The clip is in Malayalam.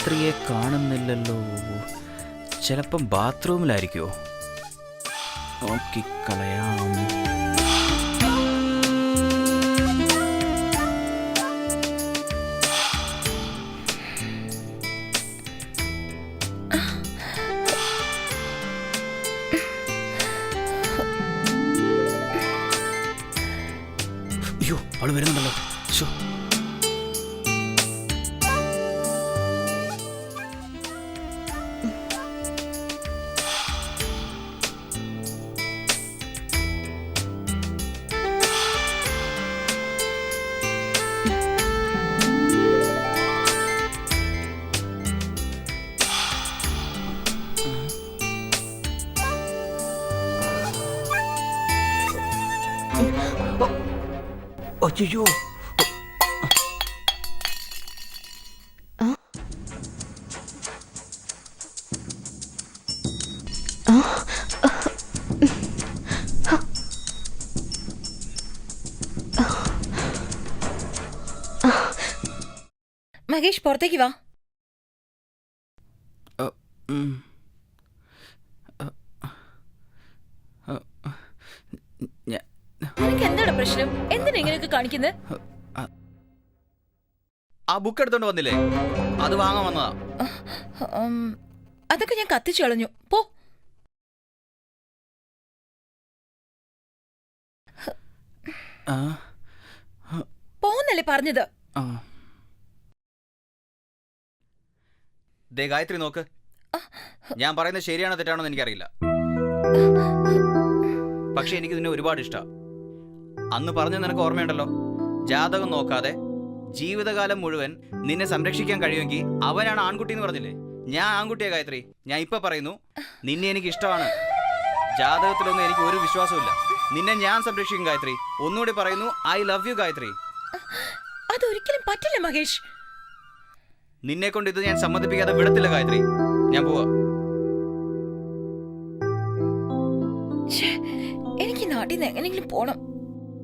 ഗായത്രിയെ കാണുന്നില്ലല്ലോ. ചിലപ്പം ബാത്റൂമിലായിരിക്കുമോ നോക്കിക്കളയാം. അയ്യോ അവൾ വരുന്നുണ്ടല്ലോ. ശോ അയ്യോ മഹേഷ് പുറത്തേക്ക് വാ പ്രശ്നം? എന്തിനാ ഇങ്ങനെയൊക്കെ കാണിക്കുന്നത് ആ ബുക്ക് എടുത്തോണ്ട് വന്നില്ലേ? അത് വാങ്ങാൻ വന്നതാ. അതൊക്കെ ഞാൻ കത്തിച്ചു കളഞ്ഞു. പോ. പോന്നല്ലേ പറഞ്ഞത്. ദേ ഗായത്രി നോക്ക്. ഞാൻ പറയുന്നത് ശരിയാണോ തെറ്റാണോ എന്ന് എനിക്കറിയില്ല. പക്ഷെ എനിക്ക് നിന്നെ ഒരുപാട് ഇഷ്ടം. അന്ന് പറഞ്ഞ നിനക്ക് ഓർമ്മയുണ്ടല്ലോ? ജാതകം നോക്കാതെ ജീവിതകാലം മുഴുവൻ നിന്നെ സംരക്ഷിക്കാൻ കഴിയുമെങ്കിൽ അവനാണ് ആൺകുട്ടി എന്ന് പറഞ്ഞില്ലേ? ഞാൻ ആൺകുട്ടിയാ ഗായത്രി. ഞാൻ ഇപ്പൊ പറയുന്നു നിന്നെ എനിക്ക് ഇഷ്ടമാണ് ജാതകത്തിലൊന്നും എനിക്ക് ഒരു വിശ്വാസമില്ല നിന്നെ ഞാൻ സംരക്ഷിക്കും ഗായത്രി. ഒന്നുകൂടി പറയുന്നു ഐ ലവ് യു ഗായത്രി. അതൊരിക്കലും പറ്റില്ല മഹേഷ്. നിന്നെ കൊണ്ട് ഇത് ഞാൻ സമ്മതിപ്പിക്കാതെ വിടത്തില്ല ഗായത്രി. ഞാൻ പോവാ. എനിക്ക് നാട്ടിൽ നിന്ന് എങ്ങനെയെങ്കിലും പോണം.